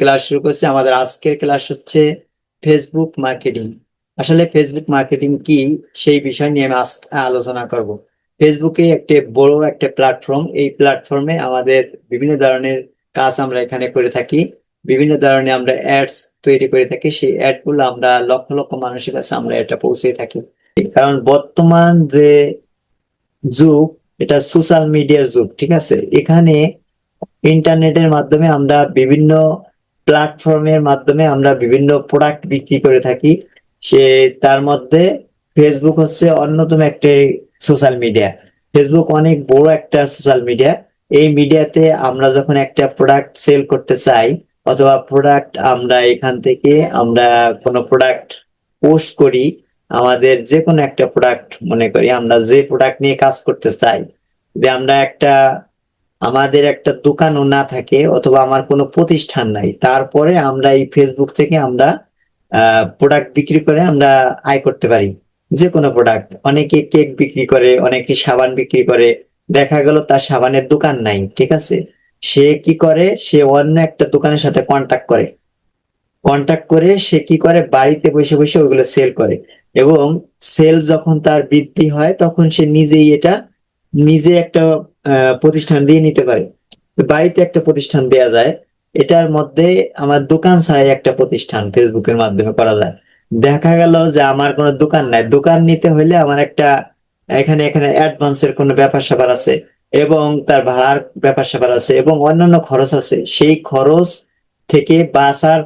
Class শুরু করছি। আমাদের আজকের ক্লাস হচ্ছে ফেসবুক মার্কেটিং আসলে ফেসবুক মার্কেটিং কি সেই বিষয় নিয়ে আমি আলোচনা করব। ফেসবুকে একটি বড় একটা প্ল্যাটফর্ম এই প্ল্যাটফর্মে আমাদের বিভিন্ন ধরনের কাজ আমরা এখানে করে থাকি। বিভিন্ন ধরনের আমরা অ্যাডস তৈরি করে থাকি। সেই অ্যাডগুলো আমরা লক্ষ লক্ষ মানুষের কাছে আমরা এটা পৌঁছে থাকি। কারণ বর্তমান যে যুগ, এটা সোশ্যাল মিডিয়ার যুগ, ঠিক আছে? এখানে ইন্টারনেটের মাধ্যমে আমরা বিভিন্ন প্ল্যাটফর্মের মাধ্যমে আমরা বিভিন্ন প্রোডাক্ট বিক্রি করে থাকি। সে, তার মধ্যে ফেসবুক হচ্ছে অন্যতম একটি সোশ্যাল মিডিয়া ফেসবুক অনেক বড় একটা সোশ্যাল মিডিয়া এই মিডিয়াতে আমরা যখন একটা প্রোডাক্ট সেল করতে চাই, অথবা প্রোডাক্ট আমরা এখান থেকে আমরা কোনো প্রোডাক্ট পোস্ট করি, আমাদের যে কোনো একটা প্রোডাক্ট মনে করি, আমরা যে প্রোডাক্ট নিয়ে কাজ করতে চাই, যে আমরা একটা আমাদের একটা দোকানও না থাকে অথবা আমার কোনো প্রতিষ্ঠান নাই। তারপরে আমরা এই ফেসবুক থেকে আমরা প্রোডাক্ট বিক্রি করে আমরা আয় করতে পারি। যে কোনো প্রোডাক্ট অনেকে কেক বিক্রি করে, অনেকে সাবান বিক্রি করে। দেখা গেল তার সাবানের দোকান নাই, ঠিক আছে? সে কি করে? সে অন্য একটা দোকানের সাথে কন্টাক্ট করে। কন্টাক্ট করে সে কি করে? বাড়িতে বসে বসে ওইগুলো সেল করে। এবং সেল যখন তার বৃদ্ধি হয়, তখন সে নিজেই এটা, নিজে একটা প্রতিষ্ঠান দিয়ে নিতে পারে। বাড়িতে একটা প্রতিষ্ঠান দেয়া যায়, এটার মধ্যে আমার দোকান ছাড়াই একটা প্রতিষ্ঠান ফেসবুকের মাধ্যমে করা যায়। দেখা গেল যে আমার কোনো দোকান নাই। দোকান নিতে হলে আমার একটা, এখানে এখানে অ্যাডভান্সের কোনো ব্যাপার স্যাপার আছে এবং তার ভাড়ার ব্যাপার স্যাপার আছে এবং অন্যান্য খরচ আছে। সেই খরচ থেকে বাঁচার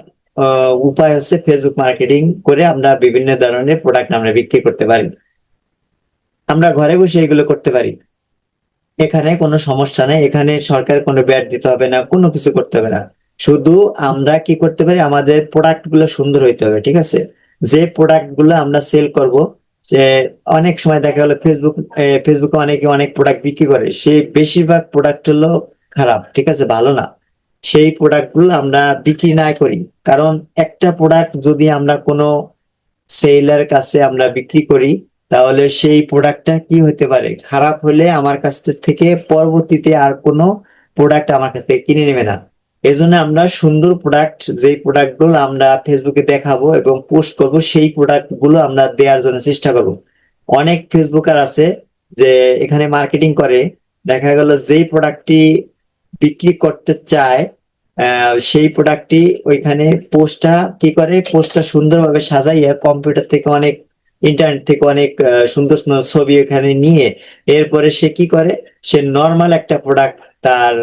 উপায় হচ্ছে ফেসবুক মার্কেটিং করে আমরা বিভিন্ন ধরনের প্রোডাক্ট আমরা বিক্রি করতে পারি। আমরা ঘরে বসে এগুলো করতে পারি। এখানে কোনো সমস্যা নেই। এখানে সরকার কোনো ব্যাট দিতে হবে না, কোনো কিছু করতে হবে না। শুধু আমরা কি করতে পারি? আমাদের প্রোডাক্টগুলো সুন্দর হইতে হবে, ঠিক আছে? যে প্রোডাক্টগুলো আমরা সেল করব, যে অনেক সময় দেখা গেলো ফেসবুক ফেসবুকে অনেকে অনেক প্রোডাক্ট বিক্রি করে। সেই বেশিরভাগ প্রোডাক্ট হলো খারাপ, ঠিক আছে? ভালো না। সেই প্রোডাক্টগুলো আমরা বিক্রি না করি। কারণ একটা প্রোডাক্ট যদি আমরা কোনো সেলার কাছে আমরা বিক্রি করি তাহলে সেই প্রোডাক্টটা কি হতে পারে? খারাপ হলে আমার কাছ থেকে পরবর্তীতে আর কোনো প্রোডাক্ট আমার কাছ থেকে কিনে নেবে না। এই জন্য আমরা সুন্দর প্রোডাক্ট যেই প্রোডাক্টগুলো আমরা ফেসবুকে দেখাবো এবং পোস্ট করব, সেই প্রোডাক্টগুলো আমরা দেওয়ার জন্য চেষ্টা করব। অনেক ফেসবুকার আছে যে এখানে মার্কেটিং করে। দেখা গেল যেই প্রোডাক্টটি বিক্রি করতে চায় সেই প্রোডাক্টটি ওইখানে পোস্টটা কি করে? পোস্টটা সুন্দরভাবে সাজাইয়া কম্পিউটার থেকে অনেক ইন্টারনেট থেকে অনেক সুন্দর সুন্দর ছবি এখানে নিয়ে এরপরে সে কি করে? সে নর্মাল একটা প্রোডাক্ট তার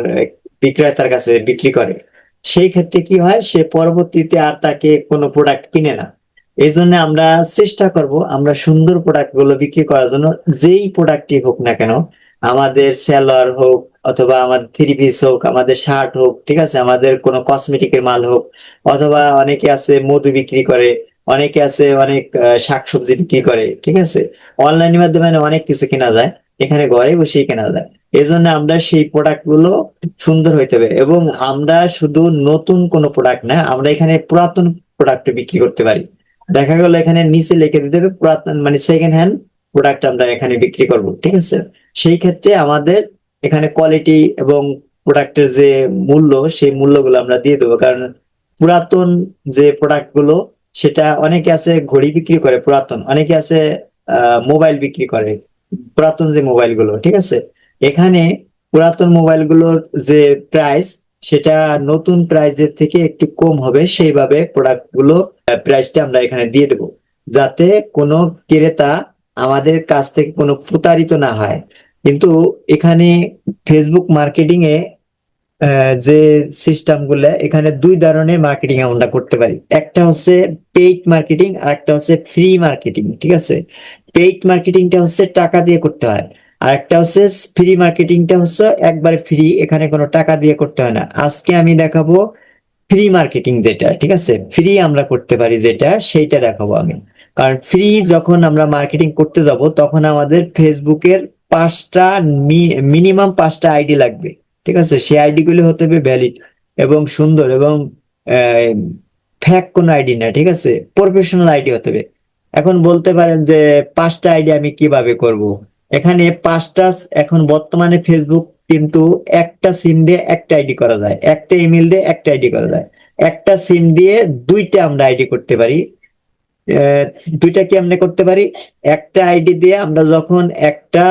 বিক্রেতার কাছে বিক্রি করে। সেই ক্ষেত্রে কি হয়? সে পরবর্তীতে আর তাকে কোনো প্রোডাক্ট কিনে না। এই জন্য আমরা চেষ্টা করব আমরা সুন্দর প্রোডাক্টগুলো বিক্রি করার জন্য যেই প্রোডাক্টই হোক না কেন, আমাদের সেলার হোক অথবা আমাদের থ্রি পিস হোক, আমাদের শার্ট হোক, ঠিক আছে? আমাদের কোনো কসমেটিকের মাল হোক, অথবা অনেকে আছে মধু বিক্রি করে অনেকে আছে অনেক শাকসবজি বিক্রি করে, ঠিক আছে? অনলাইনের মাধ্যমে অনেক কিছু কেনা যায়, এখানে ঘরে বসেই কেনা যায়। এই জন্য আমরা সেই প্রোডাক্টগুলো সুন্দর হইতে হবে এবং আমরা শুধু নতুন কোনো প্রোডাক্ট না, আমরা এখানে পুরাতন প্রোডাক্ট বিক্রি করতে পারি। দেখা গেল এখানে নিচে লিখে দিতে হবে পুরাতন মানে সেকেন্ড হ্যান্ড প্রোডাক্ট আমরা এখানে বিক্রি করব, ঠিক আছে? সেই ক্ষেত্রে আমাদের এখানে কোয়ালিটি এবং প্রোডাক্টের যে মূল্য, সেই মূল্যগুলো আমরা দিয়ে দেবো। কারণ পুরাতন যে প্রোডাক্টগুলো সেটা অনেকে আছে ঘড়ি বিক্রি করে, পুরাতন। অনেকে আছে মোবাইল বিক্রি করে, পুরাতন যে মোবাইলগুলো ঠিক আছে? এখানে পুরাতন মোবাইলগুলোর যে প্রাইস সেটা নতুন প্রাইসের থেকে একটু কম হবে, সেইভাবে প্রোডাক্টগুলো প্রাইসটা আমরা এখানে দিয়ে দেবো। যাতে কোনো ক্রেতা আমাদের কাছ থেকে কোনো প্রতারিত না হয়। কিন্তু এখানে ফেসবুক মার্কেটিং এ যে সিস্টেমগুলো, এখানে দুই ধরনের মার্কেটিং আমরা করতে পারি। একটা হচ্ছে পেইড মার্কেটিং আর একটা হচ্ছে ফ্রি মার্কেটিং ঠিক আছে? পেইড মার্কেটিংটা হচ্ছে টাকা দিয়ে করতে হয়। আর একটা হচ্ছে ফ্রি মার্কেটিংটা হচ্ছে একবারে ফ্রি এখানে কোনো টাকা দিয়ে করতে হয় না। আজকে আমি দেখাবো ফ্রি মার্কেটিং যেটা, ঠিক আছে? ফ্রি আমরা করতে পারি যেটা, সেইটা দেখাবো আমি। কারণ ফ্রি যখন আমরা মার্কেটিং করতে যাব, তখন আমাদের ফেসবুকের পাঁচটা মিনিমাম পাঁচটা আইডি লাগবে। ঠিক আছে? সেই আইডি গুলো হতে হবে ভ্যালিড এবং সুন্দর এবং ফ্যাক কোনো আইডি না, ঠিক আছে? প্রফেশনাল আইডি হতে হবে। এখন বলতে পারেন যে, পাঁচটা আইডি আমি কীভাবে করব? এখানে পাঁচটা, এখন বর্তমানে ফেসবুক কিন্তু একটা সিম দিয়ে একটা আইডি করা যায়। একটা ইমেল দিয়ে একটা আইডি করা যায়। একটা সিম দিয়ে দুইটা আমরা আইডি করতে পারি। দুইটা কি আমরা করতে পারি? একটা আইডি দিয়ে আমরা যখন একটা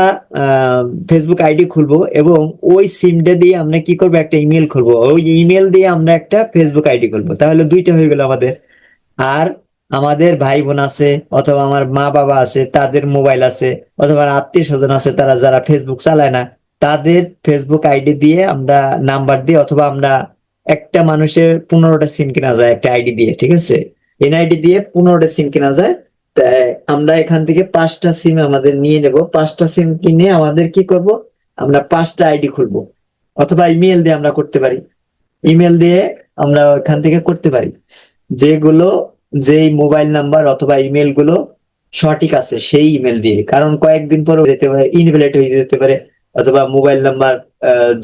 ফেসবুক আইডি খুলবো এবং ওই সিমটা দিয়ে আমরা কি করব? একটা ইমেল খুলবো। ওই ইমেল দিয়ে আমরা একটা ফেসবুক আইডি খুলবো। তাহলে দুইটা হয়ে গেল আমাদের। আর আমাদের ভাই বোন আছে, অথবা আমার মা বাবা আছে, তাদের মোবাইল আছে, অথবা আত্মীয় স্বজন আছে, তারা যারা ফেসবুক চালায় না, তাদের ফেসবুক আইডি দিয়ে আমরা নাম্বার দিয়ে অথবা আমরা একটা মানুষের পনেরোটা সিম কেনা যায় একটা আইডি দিয়ে, ঠিক আছে? এনআইডি দিয়ে পনেরোটা সিম কেনা যায়। তাই আমরা এখান থেকে পাঁচটা সিম আমাদের নিয়ে নেব। পাঁচটা সিম কিনে আমাদের কি করব? আমরা পাঁচটা আইডি খুলবো। অথবা ইমেল দিয়ে আমরা করতে পারি। ইমেল দিয়ে আমরা এখান থেকে করতে পারি। যেগুলো, যেই মোবাইল নাম্বার অথবা ইমেলগুলো সঠিক আছে, সেই ইমেল দিয়ে। কারণ কয়েকদিন পরে যেতে পারে, ইনভ্যালিড হয়ে যেতে পারে। অথবা মোবাইল নাম্বার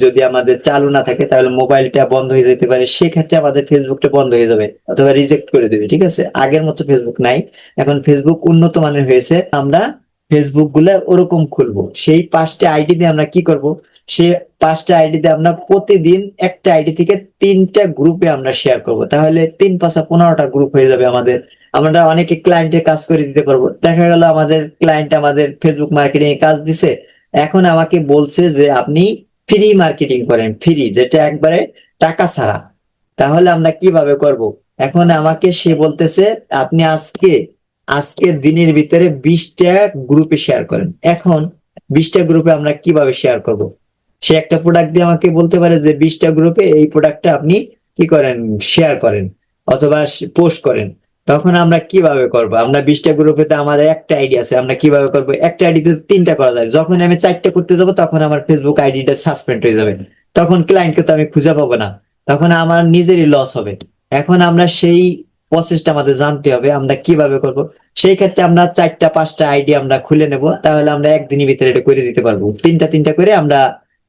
যদি আমাদের চালু না থাকে, তাহলে মোবাইলটা বন্ধ হয়ে যেতে পারে। সেক্ষেত্রে আমাদের ফেসবুকটা বন্ধ হয়ে যাবে অথবা রিজেক্ট করে দেবে, ঠিক আছে? আগের মতো ফেসবুক নাই। এখন ফেসবুক উন্নত মানের হয়েছে। আমরা ফেসবুকগুলা ওরকম খুলবো। সেই পাঁচটা আইডি দিয়ে আমরা কি করব? সে পাঁচটা আইডি দিয়ে আমরা প্রতিদিন একটা আইডি থেকে তিনটা গ্রুপে আমরা শেয়ার করব। তাহলে তিন পাঁচা পনেরোটা গ্রুপ হয়ে যাবে আমাদের। আমরা অনেকে ক্লায়েন্টের কাজ করে দিতে পারব। দেখা গেল আমাদের ক্লায়েন্ট আমাদের ফেসবুক মার্কেটিং এ কাজ দিছে। এখন আমাকে বলছে যে আপনি ফ্রি মার্কেটিং করেন ফ্রি যেটা একবারে টাকা ছাড়া। তাহলে আমরা কীভাবে করব? এখন আমাকে সে বলতেছে, আপনি আজকে আজকে দিনের ভিতরে বিশটা গ্রুপে শেয়ার করেন। এখন বিশটা গ্রুপে আমরা কীভাবে শেয়ার করব? সে একটা প্রোডাক্ট দিয়ে আমাকে বলতে পারে যে, বিশটা গ্রুপে এই প্রোডাক্টটা আপনি কি করেন? শেয়ার করেন, অথবা পোস্ট করেন। তখন আমরা কীভাবে করব? আমরা বিশটা গ্রুপে তো আমাদের একটা আইডি আছে, আমরা কীভাবে করব? একটা আইডিতে তিনটা করা যায়। যখন আমি চারটা করতে যাব, তখন আমার ফেসবুক আইডিটা সাসপেন্ড হয়ে যাবে। তখন ক্লায়েন্টকে তো আমি খুঁজে পাবো না। তখন আমার নিজেরই লস হবে। এখন আমরা সেই প্রসেসটা আমাদের জানতে হবে, আমরা কীভাবে করব? সেই ক্ষেত্রে আমরা চারটা, পাঁচটা আইডি আমরা খুলে নেব, তাহলে আমরা একদিনের ভিতরে এটা করে দিতে পারব। তিনটা তিনটা করে আমরা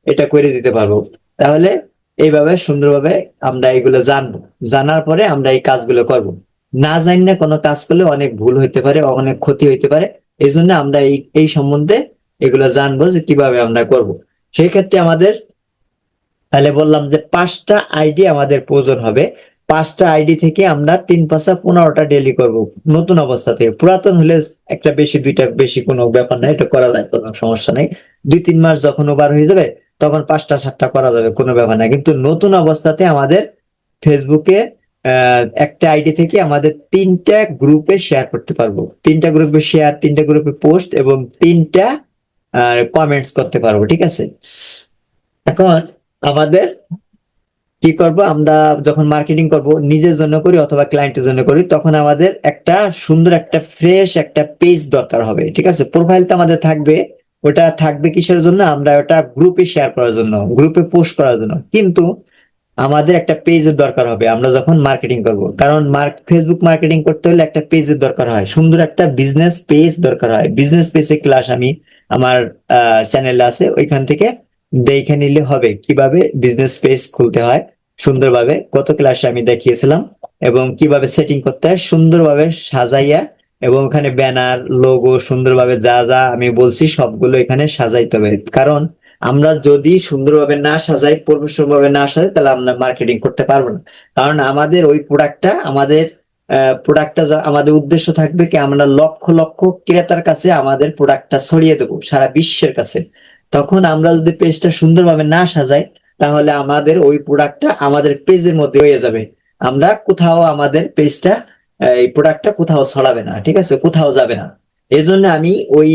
এটা করে দিতে পারব। তাহলে এইভাবে সুন্দরভাবে আমরা এগুলো জানব। জানার পরে আমরা এই কাজগুলো করব। না জানি না কোনো কাজ করলে অনেক ভুল হইতে পারে, অনেক ক্ষতি হইতে পারে। এই জন্য আমরা এই এই সম্বন্ধে এগুলো জানব যে কীভাবে আমরা করব। সেই ক্ষেত্রে আমাদের তাহলে বললাম যে পাঁচটা আইডি আমাদের প্রয়োজন হবে। পাঁচটা আইডি থেকে আমরা তিন পাঁচটা পনেরোটা ডেলি করব নতুন অবস্থা থেকে। পুরাতন হলে একটা বেশি, দুইটা বেশি কোনো ব্যাপার নাই এটা করা যায়, কোনো সমস্যা নেই। দুই তিন মাস যখন ওভার হয়ে যাবে, তখন পাঁচটা, সাতটা করা যাবে, কোনো ব্যাপার নাই কিন্তু নতুন অবস্থাতে আমাদের ফেসবুকে একটা আইডি থেকে আমাদের তিনটা গ্রুপে শেয়ার করতে পারব। তিনটা গ্রুপে শেয়ার তিনটা গ্রুপে পোস্ট এবং তিনটা কমেন্টস করতে পারব, ঠিক আছে? এখন আমাদের কি করব? আমরা যখন মার্কেটিং করব, নিজের জন্য করি অথবা ক্লায়েন্টের জন্য করি, তখন আমাদের একটা সুন্দর একটা ফ্রেশ একটা পেজ দরকার হবে, ঠিক আছে? প্রোফাইল তো আমাদের থাকবে। ওটা থাকবে কিসের জন্য? আমরা ওটা গ্রুপে শেয়ার করার জন্য গ্রুপে পোস্ট করার জন্য। কিন্তু আমাদের একটা পেজের দরকার হবে, আমরা যখন মার্কেটিং করব। কারণ ফেসবুক মার্কেটিং করতে হলে একটা পেজের দরকার হয়। সুন্দর একটা বিজনেস পেজ দরকার হয়। বিজনেস পেজে ক্লাস আমি আমার চ্যানেলে আছে, ওইখান থেকে দেখে নিলে হবে কীভাবে বিজনেস পেজ খুলতে হয় সুন্দরভাবে গত ক্লাসে আমি দেখিয়েছিলাম এবং কীভাবে সেটিং করতে হয় সুন্দরভাবে সাজাইয়া এবং ওখানে ব্যানার লোগো সুন্দরভাবে যা যা আমি বলছি সবগুলো এখানে সাজাইতে হবে। কারণ আমরা যদি সুন্দরভাবে না সাজাই প্রফেশনাল না সাজাই, তাহলে আমরা মার্কেটিং করতে পারব না। কারণ আমাদের ওই প্রোডাক্টটা আমাদের প্রোডাক্টটা আমাদের উদ্দেশ্য থাকবে কি আমরা লক্ষ লক্ষ ক্রেতার কাছে আমাদের প্রোডাক্টটা ছড়িয়ে দেবো, সারা বিশ্বের কাছে। তখন আমরা যদি পেজটা সুন্দরভাবে না সাজাই, তাহলে আমাদের ওই প্রোডাক্টটা আমাদের পেজের মধ্যে হয়ে যাবে। আমরা কোথাও আমাদের পেজটা এই প্রোডাক্টটা কোথাও ছড়াবে না, ঠিক আছে? কোথাও যাবে না। এই জন্য আমি ওই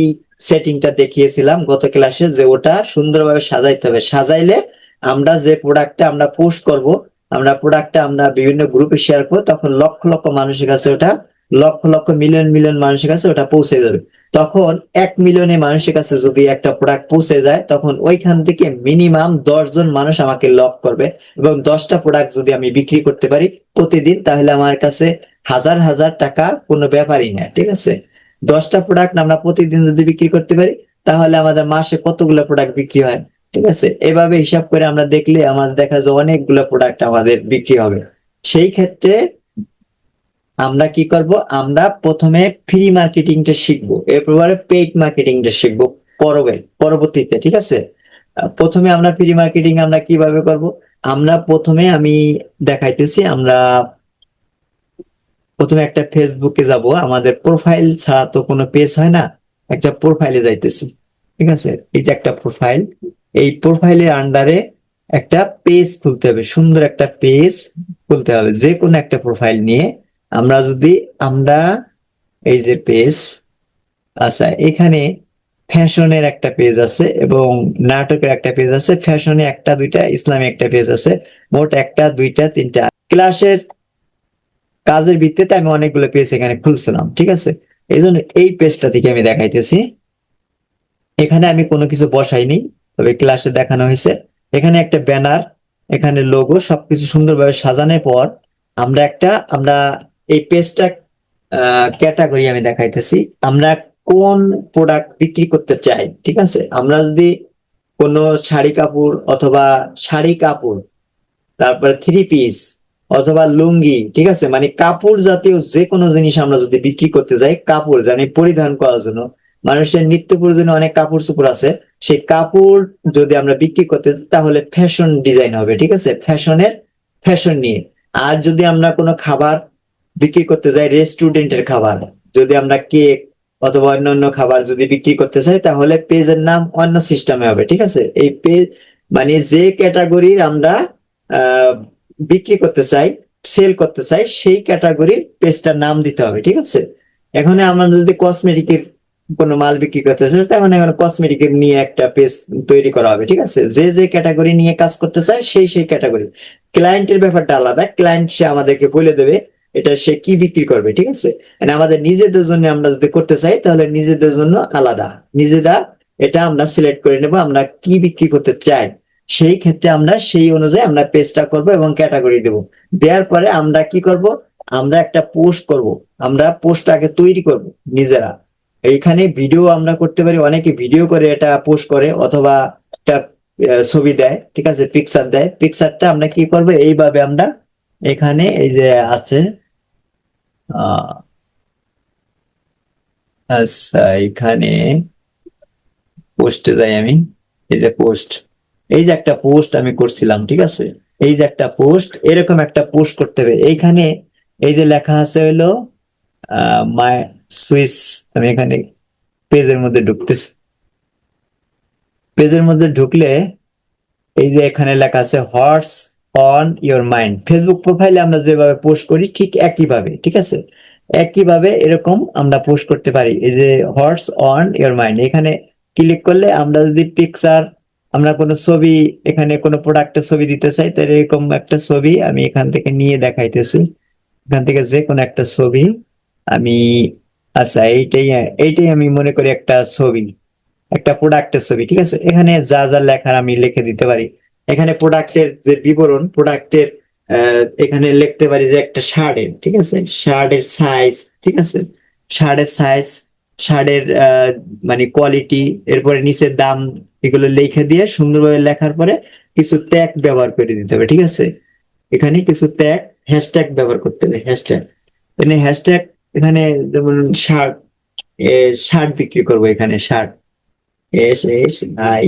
সেটিংটা দেখিয়েছিলাম গত ক্লাসে যে ওটা সুন্দরভাবে সাজাইতে হবে। সাজাইলে আমরা যে প্রোডাক্টটা আমরা পোস্ট করব, আমরা প্রোডাক্টটা আমরা বিভিন্ন গ্রুপে শেয়ার করব, তখন লক্ষ লক্ষ মানুষের কাছে ওটা, লক্ষ লক্ষ মিলিয়ন মিলিয়ন মানুষের কাছে ওটা পৌঁছে যাবে। তখন এক মিলিয়নে মানুষের কাছে যদি একটা প্রোডাক্ট পৌঁছে যায়, তখন ওইখান থেকে মিনিমাম জন মানুষ আমাকে লক করবে এবং দশটা প্রোডাক্ট যদি আমি বিক্রি করতে পারি প্রতিদিন, তাহলে আমার কাছে হাজার হাজার টাকা কোনো ব্যাপারই না ঠিক আছে? দশটা প্রোডাক্ট আমরা প্রতিদিন যদি বিক্রি করতে পারি, তাহলে আমাদের মাসে কতগুলো প্রোডাক্ট বিক্রি হয়? ঠিক আছে? এভাবে হিসাব করে আমরা দেখলে আমাদের দেখা যায় অনেকগুলো প্রোডাক্ট আমাদের বিক্রি হবে। সেই ক্ষেত্রে আমরা কি করব? আমরা প্রথমে ফ্রি মার্কেটিংটা শিখব। এরপরে পেইড মার্কেটিংটা শিখব পরবে, পরবর্তীতে, ঠিক আছে? প্রথমে আমরা ফ্রি মার্কেটিং আমরা কীভাবে করব? আমরা প্রথমে আমি দেখাইতেছি, আমরা প্রথমে একটা ফেসবুকে যাব, আমাদের প্রোফাইল ছাড়া তো কোনো পেজ হয় না, একটা প্রোফাইলে যাইতেছি। ঠিক আছে? এই যে একটা প্রোফাইল এই প্রোফাইলের আন্ডারে একটা পেজ খুলতে হবে, সুন্দর একটা পেজ খুলতে হবে। যে কোনো একটা প্রোফাইল নিয়ে আমরা যদি, আমরা এই যে পেজ আচ্ছা এখানে ফ্যাশনের একটা পেজ আছে এবং নাটকের একটা পেজ আছে, ফ্যাশনে একটা, দুইটা, ইসলামী একটা পেজ আছে, মোট একটা, দুইটা, তিনটা। ক্লাসের কাজের ভিত্তিতে আমি অনেকগুলো পেজ এখানে খুলছিলাম, ঠিক আছে? এই জন্য এই পেজটা থেকে আমি দেখাইতেছি। এখানে আমি কোনো কিছু বসাইনি, তবে ক্লাসে দেখানো হয়েছে। এখানে একটা ব্যানার এখানে লোগো সবকিছু সুন্দরভাবে সাজানোর পর আমরা একটা, আমরা এই পেজটা ক্যাটাগরি আমি দেখাইতেছি। আমরা কোন প্রোডাক্ট বিক্রি করতে চাই, ঠিক আছে? আমরা যদি কোনো শাড়ি কাপড় অথবা শাড়ি কাপড়, তারপরে থ্রি পিস অথবা লুঙ্গি, ঠিক আছে? মানে কাপড় জাতীয় যে কোনো জিনিস আমরা যদি বিক্রি করতে যাই, কাপড়, জানি পরিধান করার জন্য। মানুষের নিত্য প্রয়োজনীয় অনেক কাপড় চোপড় আছে। সেই কাপড় যদি আমরা বিক্রি করতে তাহলে ফ্যাশন ডিজাইন হবে, ঠিক আছে? ফ্যাশনের ফ্যাশন নিয়ে। আর যদি আমরা কোনো খাবার বিক্রি করতে যাই রেস্টুরেন্টের খাবার, যদি আমরা কেক অথবা অন্য অন্য খাবার যদি বিক্রি করতে চাই তাহলে পেজের নাম অন্য সিস্টেমে হবে, ঠিক আছে? এই পেজ মানে যে ক্যাটাগরির আমরা বিক্রি করতে চাই সেল করতে চাই, সেই ক্যাটাগরির পেজটার নাম দিতে হবে, ঠিক আছে? এখন আমরা যদি কসমেটিকের কোনো মাল বিক্রি করতে চাই তখন এখন কসমেটিকের নিয়ে একটা পেজ তৈরি করা হবে, ঠিক আছে? যে যে ক্যাটাগরি নিয়ে কাজ করতে চায়, সেই সেই ক্যাটাগরি ক্লায়েন্টের ব্যাপারটা আলাদা ক্লায়েন্ট সে আমাদেরকে বলে দেবে এটা সে কি বিক্রি করবে, ঠিক আছে? আমাদের নিজেদের জন্য আমরা যদি করতে চাই, তাহলে নিজেদের জন্য আলাদা। নিজেরা এটা আমরা সিলেক্ট করে নেব, আমরা কি বিক্রি করতে চাই। সেই ক্ষেত্রে আমরা সেই অনুযায়ী আমরা পেজটা করব এবং ক্যাটাগরি দেব। দেওয়ার পরে আমরা কি করব? আমরা একটা পোস্ট করব। আমরা পোস্ট আগে তৈরি করব নিজেরা। এইখানে ভিডিও আমরা করতে পারি, অনেকে ভিডিও করে এটা পোস্ট করে অথবা একটা ছবি দেয়, ঠিক আছে? পিকচার দেয়। পিকচারটা আমরা কি করব? এইভাবে আমরা এখানে এই যে আছে আচ্ছা এখানে পোস্টে যাই আমি। এই যে পোস্ট এই যে একটা পোস্ট আমি করছিলাম, ঠিক আছে? এই যে একটা পোস্ট এরকম একটা পোস্ট করতে হবে। এইখানে এই যে লেখা আছে হলো মাই সুইস আমি এখানে পেজের মধ্যে ঢুকতেছি। পেজের মধ্যে ঢুকলে এই যে এখানে লেখা আছে horse on your mind Facebook প্রোফাইলে আমরা যেভাবে পোস্ট করি, ঠিক একইভাবে, ঠিক আছে? একইভাবে এরকম আমরা পোস্ট করতে পারি। এই যে হর্স অন ইওর মাইন্ড এখানে ক্লিক করলে আমরা যদি পিকচার আমরা কোনো ছবি, এখানে কোনো প্রোডাক্টের ছবি দিতে চাই তাহলে এরকম একটা ছবি আমি এখান থেকে নিয়ে দেখাইতেছি। এখান থেকে যে কোনো একটা ছবি আমি আচ্ছা এইটাই এইটাই আমি মনে করি একটা ছবি, একটা প্রোডাক্টের ছবি, ঠিক আছে? এখানে যা যা লেখার আমি লিখে দিতে পারি। এখানে প্রোডাক্টের যে বিবরণ প্রোডাক্টের এখানে লিখতে পারি যে একটা শার্টের, ঠিক আছে? শার্টের সাইজ ঠিক আছে? শার্টের সাইজ শার্টের মানে কোয়ালিটি এরপরে নিচের দাম এগুলো লিখে দিয়ে সুন্দরভাবে লেখার পরে কিছু ট্যাগ ব্যবহার করে দিতে হবে, ঠিক আছে? এখানে কিছু ট্যাগ হ্যাশট্যাগ ব্যবহার করতে হবে হ্যাশট্যাগ এখানে হ্যাশট্যাগ এখানে যেমন শার্ট শার্ট বিক্রি করব এখানে shirt S S I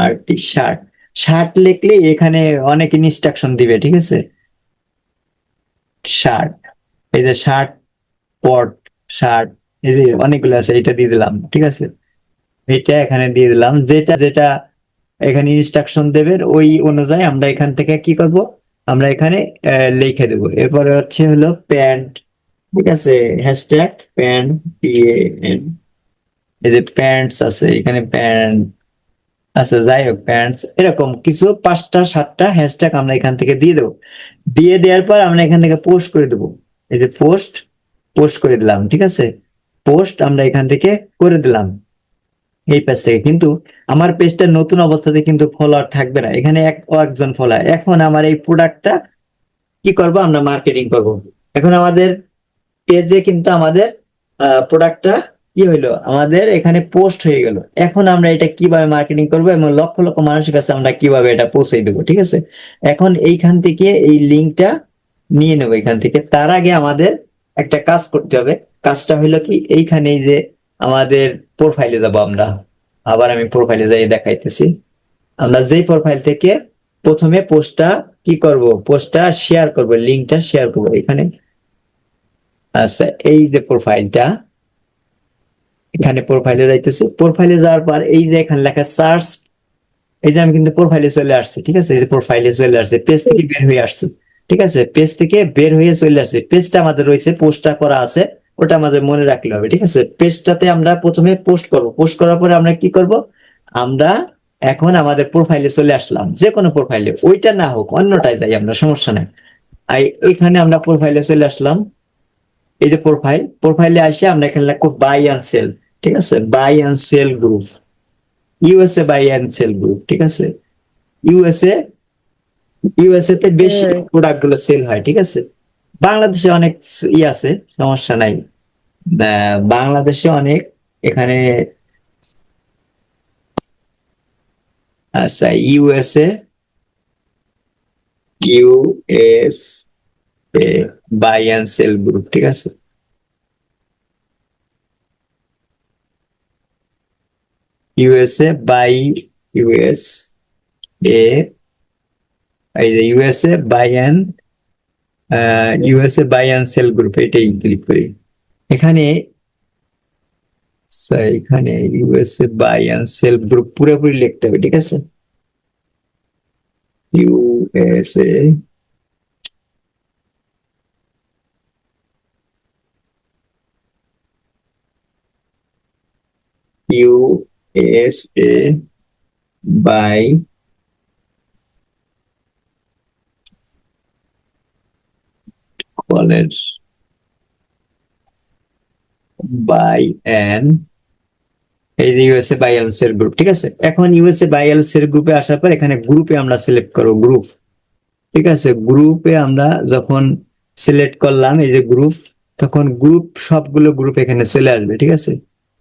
R T shirt shirt লিখলে এখানে অনেক ইনস্ট্রাকশন দিবে, ঠিক আছে? শার্ট এই যে শার্ট পট শার্ট এই যে অনেকগুলো আছে, এটা দিয়ে দিলাম, ঠিক আছে? এটা এখানে দিয়ে দিলাম। যেটা যেটা এখানে ইনস্ট্রাকশন দেবে, ওই অনুযায়ী আমরা এখান থেকে কি করব? আমরা এখানে লিখে দেবো। এরপরে হচ্ছে হলো প্যান্ট ঠিক আছে? হ্যাশট্যাগ প্যান্ট দিয়ে এই যে প্যান্টস আছে, এখানে প্যান্ট আচ্ছা যাই হোক প্যান্টস এরকম কিছু পাঁচটা, সাতটা হ্যাশট্যাগ আমরা এখান থেকে দিয়ে দেবো। দিয়ে দেওয়ার পর আমরা এখান থেকে পোস্ট করে দেবো। এই যে পোস্ট পোস্ট করে দিলাম, ঠিক আছে? পোস্ট আমরা এখান থেকে করে দিলাম। এই পেজ থেকে। কিন্তু আমার পেজটা নতুন অবস্থাতে কিন্তু ফলোয়ার থাকবে না। এখানে এক একজন ফলোয়ার এখন আমার এই প্রোডাক্টটা কি করব? আমরা মার্কেটিং করব। এখন আমাদের পেজে কিন্তু আমাদের প্রোডাক্টটা কি হইল? আমাদের এখানে পোস্ট হয়ে গেল। এখন আমরা এটা কীভাবে মার্কেটিং করব এবং লক্ষ লক্ষ মানুষের কাছে আমরা কীভাবে এটা পৌঁছে দেবো, ঠিক আছে? এখন এইখান থেকে এই লিঙ্কটা নিয়ে নেব এখান থেকে। তার আগে আমাদের একটা কাজ করতে হবে। কাজটা হইল কি? এইখানে এই যে আমাদের প্রোফাইলে যাব আমরা। আবার আমি প্রোফাইলে যাই, দেখাইতেছি। আমরা যেই প্রোফাইল থেকে প্রথমে পোস্টটা কি করব? পোস্টটা শেয়ার করব লিঙ্কটা শেয়ার করব এখানে। আচ্ছা এই যে প্রোফাইলটা এখানে প্রোফাইলে যাইতেছি। প্রোফাইলে যাওয়ার পর এই যে এখানে লেখা সার্চ এই যে আমি কিন্তু প্রোফাইলে চলে আসছি, ঠিক আছে? এই যে প্রোফাইলে চলে আসছে পেজ থেকে বের হয়ে আসছে, ঠিক আছে? পেজ থেকে বের হয়ে চলে আসছে পেজটা আমাদের রয়েছে পোস্টটা করা আছে। ওটা আমাদের মনে রাখলে হবে ঠিক আছে? পেজটাতে আমরা প্রথমে পোস্ট করব। পোস্ট করার পরে আমরা কি করব? আমরা এখন আমাদের প্রোফাইলে চলে আসলাম যে কোনো প্রোফাইলে ওইটা না হোক অন্যটায় যাই আমরা সমস্যা নাই। আর এখানে আমরা প্রোফাইলে চলে আসলাম। এই যে প্রোফাইল প্রোফাইলে আসে আমরা এখানে লিখব বাই অ্যান্ড সেল ঠিক আছে? Buy and sell group USA buy and sell group ঠিক আছে? ইউএসএ ইউএসএ তে বেশি। প্রোডাক্টগুলো সেল হয় ঠিক আছে? বাংলাদেশে অনেক ই আছে, সমস্যা নাই। বাংলাদেশে অনেক এখানে আচ্ছা USA US buy and sell group, ঠিক আছে? USA, buy US A USA, buy and USA buy and sell group এটাই ক্লিক করি। এখানে এখানে USA buy and sell group পুরোপুরি লিখতে হবে, ঠিক আছে? USA USA buy college buy an এই যে ইউএসএ বাই এলস এর গ্রুপ ঠিক আছে? এখন ইউএসএ বাই এলস এর গ্রুপে আসার পর এখানে গ্রুপে আমরা সিলেক্ট করব গ্রুপ ঠিক আছে? গ্রুপে আমরা যখন সিলেক্ট করলাম, এই যে গ্রুপ তখন গ্রুপ সবগুলো গ্রুপ এখানে চলে আসবে, ঠিক আছে?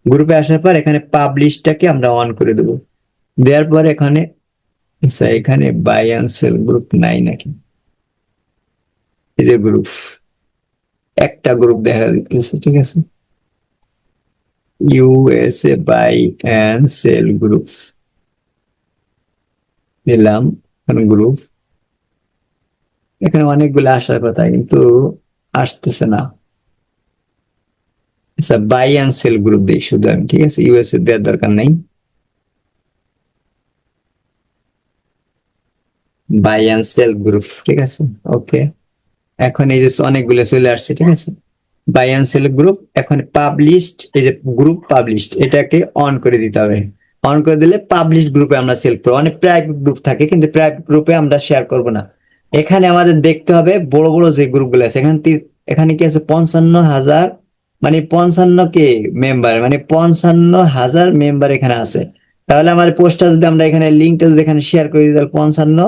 গ্রুপে আসার পর এখানে পাবলিশটাকে আমরা অন করে দেবো। দেওয়ার পর এখানে আচ্ছা এখানে বাই অ্যান্ড সেল গ্রুপ নাই নাকি? এই যে গ্রুপ একটা গ্রুপ দেখা যাচ্ছে ঠিক আছে? USA buy and sell group নিলাম গ্রুপ এখানে অনেকগুলো আসার কথা, কিন্তু আসতেছে না। আচ্ছা বাই অ্যান্ড সেল গ্রুপ দিই শুধু আমি, ঠিক আছে? ইউএসএ দেওয়ার দরকার নেই। বাই অ্যান্ড সেল গ্রুপ ঠিক আছে? ওকে এখন এই যে অনেকগুলো চলে আসছে, ঠিক আছে? বাই সেল গ্রুপ এখন পাবলিশড এই যে গ্রুপ পাবলিশড এটাকে অন করে দিতে হবে। অন করে দিলে পাবলিশ গ্রুপে আমরা সেল করব। অনেক প্রাইভেট গ্রুপ থাকে, কিন্তু প্রাইভেট গ্রুপে আমরা শেয়ার করব না। এখানে আমাদের দেখতে হবে বড় বড় যে গ্রুপগুলো আছে, এখানে এখানে কি আছে? পঞ্চান্ন হাজার মানে পঞ্চান্ন কে মেম্বার মানে পঞ্চান্ন হাজার মেম্বার এখানে আছে। তাহলে আমার পোস্টটা যদি আমরা এখানে লিঙ্কটা যদি এখানে শেয়ার করে দিই তাহলে পঞ্চান্ন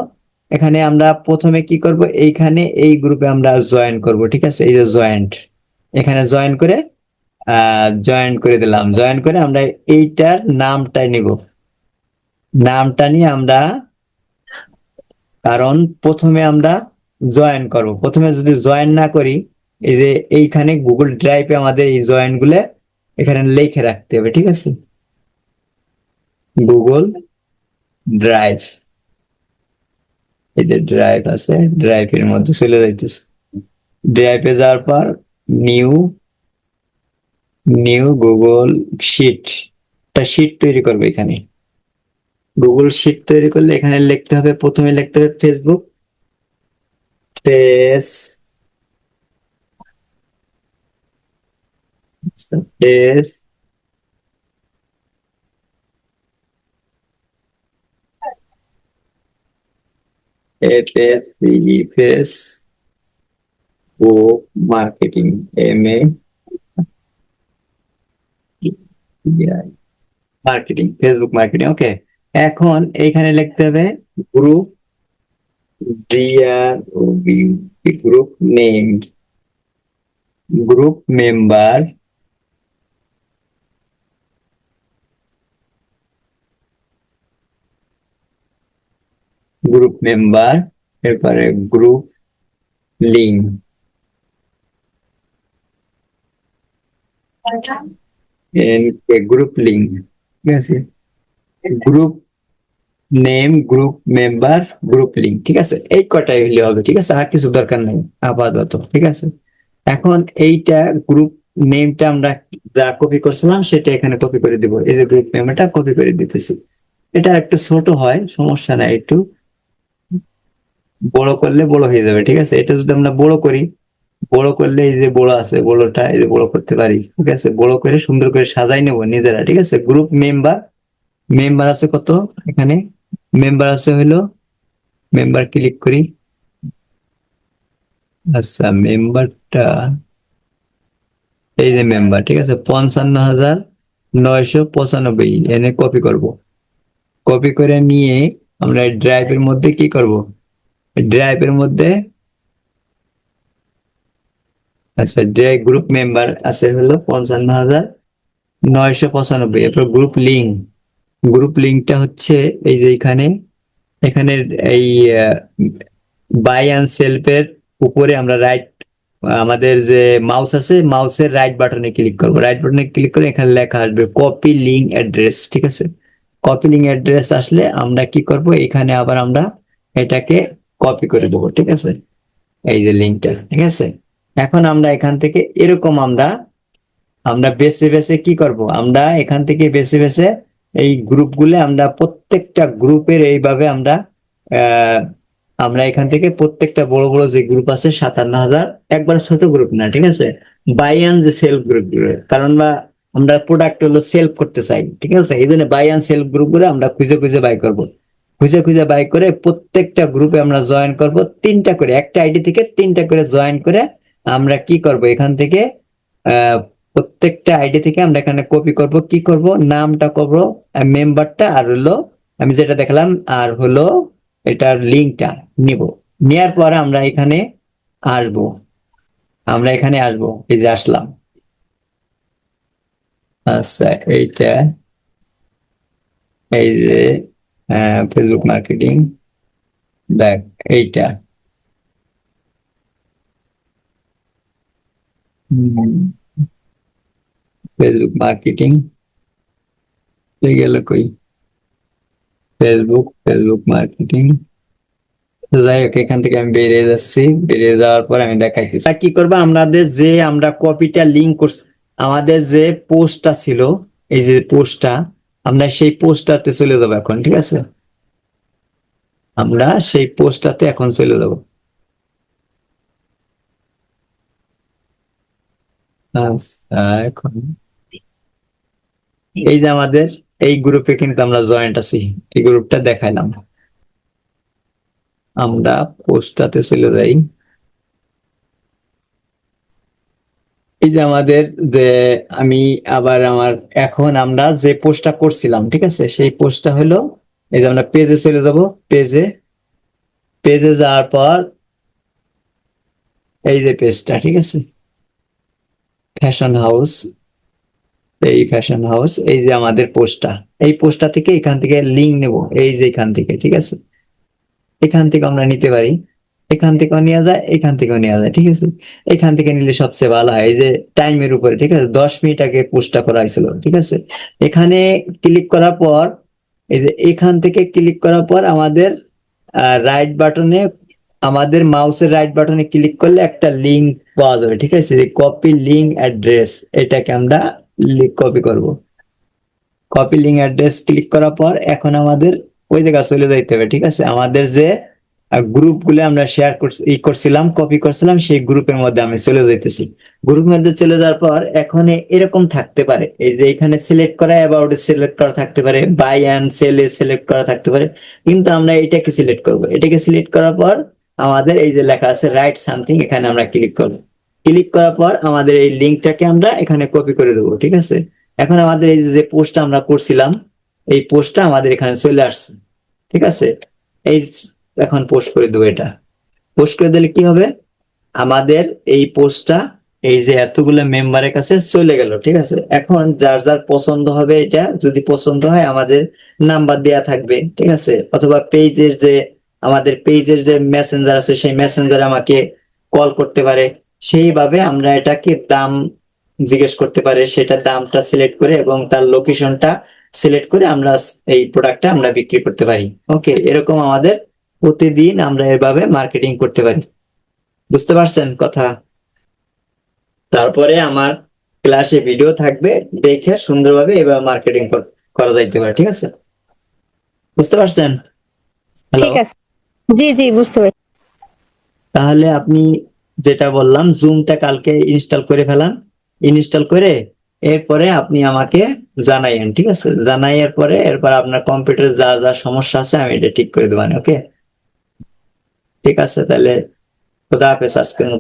এখানে আমরা প্রথমে কি করব? এইখানে এই গ্রুপে আমরা জয়েন করব, ঠিক আছে? এই যে জয়েন্ট এখানে জয়েন করে জয়েন করে দিলাম। জয়েন করে আমরা এইটার নামটা নিব। নামটা নিয়ে আমরা, কারণ প্রথমে আমরা জয়েন করব। প্রথমে যদি জয়েন না করি, এই যে এইখানে গুগল ড্রাইভে আমাদের এই জয়েনগুলো এখানে লিখে রাখতে হবে, ঠিক আছে? গুগল ড্রাইভ এই যে ড্রাইভ আছে মধ্যে চলে যাইতেছে। যাওয়ার পর নিউ নিউ গুগল শিট একটা শিট তৈরি করবে এখানে। গুগল শিট তৈরি করলে এখানে লিখতে হবে, প্রথমে লিখতে হবে Facebook face face F S C face O marketing, M A marketing, Facebook marketing, okay. এখন এইখানে লিখতে হবে group DR group name group member group member এরপরে গ্রুপ লিঙ্ক গ্রুপ লিঙ্ক ঠিক আছে? Group name group member group link ঠিক আছে? এই কটাই হলে হবে, ঠিক আছে? আর কিছু দরকার নেই, আপাতত, ঠিক আছে? এখন এইটা গ্রুপ নেমটা আমরা যা কপি করছিলাম, সেটা এখানে কপি করে দিব। এই যে গ্রুপ নেমটা কপি করে দিতেছি। এটা একটু ছোট হয়, সমস্যা নাই একটু। বড় করলে বড় হয়ে যাবে, ঠিক আছে? এটা যদি আমরা বড় করি, বড় করলে এই যে বড় আছে, বড়টা এই যে বড় করতে পারি, ঠিক আছে? বড় করে সুন্দর করে সাজাই নেব নিজেরা, ঠিক আছে? গ্রুপ মেম্বার মেম্বার আছে কত এখানে? মেম্বার আছে হলো মেম্বার ক্লিক করি। আচ্ছা মেম্বারটা এই যে মেম্বার ঠিক আছে? পঞ্চান্ন হাজার নয়শো পঁচানব্বই, এনে কপি করব। কপি করে নিয়ে আমরা ড্রাইভের মধ্যে কি করব? ড্রাইভের মধ্যে আচ্ছা ড্রাইভ গ্রুপ মেম্বার আছে হলো পঞ্চান্ন হাজার নয়শো পঁচানব্বই। এরপর গ্রুপ লিঙ্ক গ্রুপ লিঙ্কটা হচ্ছে এই যে এখানে। এখানে এই বাই অ্যান্ড সেলফের উপরে আমরা রাইট আমাদের যে মাউস আছে মাউসের রাইট বাটনে ক্লিক করব। রাইট বাটনে ক্লিক করে এখানে লেখা আসবে কপি লিঙ্ক অ্যাড্রেস ঠিক আছে? কপি লিঙ্ক অ্যাড্রেস আসলে আমরা কি করব? এখানে আবার আমরা এটাকে কপি করে দেবো, ঠিক আছে? এই যে লিঙ্কটা ঠিক আছে? এখন আমরা এখান থেকে এরকম আমরা আমরা বেছে বেছে কি করব? আমরা এখান থেকে বেছে বেছে এই গ্রুপগুলো আমরা প্রত্যেকটা গ্রুপের এইভাবে আমরা আমরা এখান থেকে প্রত্যেকটা বড় বড় যে গ্রুপ আছে, সাতান্ন হাজার, একবার ছোট গ্রুপ না, ঠিক আছে? বাই অ্যান্ড যে সেলফ গ্রুপ কারণ বা আমরা প্রোডাক্ট হলো সেলফ করতে চাই, ঠিক আছে? এই জন্য বাই অ্যান্ড সেলফ গ্রুপগুলো আমরা খুঁজে খুঁজে বাই করব। খুঁজে খুঁজে বাই করে প্রত্যেকটা গ্রুপে আমরা জয়েন করব, তিনটা করে। একটা আইডি থেকে তিনটা করে জয়েন করে আমরা কি করব? এখান থেকে প্রত্যেকটা আইডি থেকে আমরা এখানে কপি করব। কি করব? নামটা করব মেম্বারটা আর হলো, আমি যেটা দেখলাম, আর হলো এটার লিঙ্কটা নিব। নেয়ার পর আমরা এখানে আসব। আমরা এখানে আসব, এই যে আসলাম। আচ্ছা এইটা, এই যে ফেসবুক মার্কেটিং দেখ, এইটা। ফেসবুক মার্কেটিং গেল কই? ফেসবুক ফেসবুক মার্কেটিং যাই হোক, এখান থেকে আমি বেরিয়ে যাচ্ছি। বেরিয়ে যাওয়ার পর আমি দেখাইছি। তা কি করব, আমাদের যে আমরা কপিটা লিঙ্ক করছি, আমাদের যে পোস্টটা ছিল, এই যে পোস্টটা আমরা সেই পোস্টটাতে চলে যাব এখন, ঠিক আছে? আমরা সেই পোস্টটাতে এখন চলে যাব। আচ্ছা এখন। এই যে আমাদের, এই গ্রুপে কিন্তু আমরা জয়েন্ট আছি, এই গ্রুপটা দেখাইলাম। আমরা পোস্টটাতে চলে যাই। এই যে আমাদের যে আমি আবার আমার এখন আমরা যে পোস্টটা করছিলাম, ঠিক আছে? সেই পোস্টটা হলো, এই যে আমরা পেজে চলে যাব পেজে পেজে যাওয়ার পর এই যে পেজটা ঠিক আছে? ফ্যাশন হাউস এই ফ্যাশন হাউস এই যে আমাদের পোস্টটা এই পোস্টটা থেকে এখান থেকে লিঙ্ক নেব, এই যে এখান থেকে, ঠিক আছে? এখান থেকে আমরা নিতে পারি। এখান থেকেও নেওয়া যায়, এখান থেকেও নেওয়া যায়, ঠিক আছে? এখান থেকে নিলে সবচেয়ে ভালো হয়, এই যে টাইমের উপরে, ঠিক আছে? দশ মিনিট আগে পোস্টটা করা হয়েছিল, ঠিক আছে? এখানে ক্লিক করার পর, এই যে এখান থেকে ক্লিক করার পর আমাদের রাইট বাটনে আমাদের মাউসের রাইট বাটনে ক্লিক করলে একটা লিঙ্ক পাওয়া যাবে, ঠিক আছে? কপি লিঙ্ক অ্যাড্রেস এটাকে আমরা কপি করব। কপি লিঙ্ক অ্যাড্রেস ক্লিক করার পর এখন আমাদের ওই জায়গা চলে যাইতে হবে, ঠিক আছে? আমাদের যে গ্রুপগুলো আমরা শেয়ার ই করছিলাম কপি করছিলাম, সেই গ্রুপের মধ্যে আমি চলে যাইতেছি। গ্রুপের মধ্যে চলে যাওয়ার পর এখন এরকম থাকতে পারে। এই যে এখানে সিলেক্ট করা অ্যাবাউট সিলেক্ট করা থাকতে পারে বাই অ্যান্ড সেলে সিলেক্ট করা থাকতে পারে। কিন্তু আমরা এটাকে সিলেক্ট করব। এটাকে সিলেক্ট করার পর আমাদের এই যে লেখা আছে রাইট সামথিং এখানে আমরা ক্লিক করব। ক্লিক করার পর আমাদের এই লিঙ্কটাকে আমরা এখানে কপি করে দেবো, ঠিক আছে? এখন আমাদের এই যে পোস্টটা আমরা করছিলাম, এই পোস্টটা আমাদের এখানে চলে আসছে, ঠিক আছে? এই এখন পোস্ট করে দেবো এটা। পোস্ট করে দিলে কি হবে? আমাদের এই পোস্টটা এই যে এতগুলো মেম্বারের কাছে চলে গেল, ঠিক আছে? এখন যার যার পছন্দ হবে এটা, যদি পছন্দ হয় আমাদের নাম্বার দেয়া থাকবে, ঠিক আছে? অথবা পেজের যে, আমাদের পেজের যে মেসেঞ্জার আছে, সেই মেসেঞ্জার আমাকে কল করতে পারে। সেইভাবে আমরা এটাকে দাম জিজ্ঞেস করতে পারে। সেটা দামটা সিলেক্ট করে এবং তার লোকেশনটা সিলেক্ট করে আমরা এই প্রোডাক্টটা আমরা বিক্রি করতে পারি। ওকে এরকম আমাদের প্রতিদিন আমরা এভাবে মার্কেটিং করতে পারি। বুঝতে পারছেন কথা? তারপরে আমার ক্লাসে ভিডিও থাকবে দেখে সুন্দরভাবে এভাবে মার্কেটিং করা যাইতে পারে ঠিক আছে? বুঝতে পারছেন? ঠিক আছে। জি জি বুঝতে পারছি। তাহলে আপনি যেটা বললাম জুমটা কালকে ইনস্টল করে ফেলান। ইনস্টল করে এরপরে আপনি আমাকে জানাইয়েন ঠিক আছে? জানাইয়ের পরে এরপর আপনার কম্পিউটারে যা যা সমস্যা আছে আমি এটা ঠিক করে দেবানি ওকে? ঠিক আছে তাহলে খুদা হাফেজ আজকের।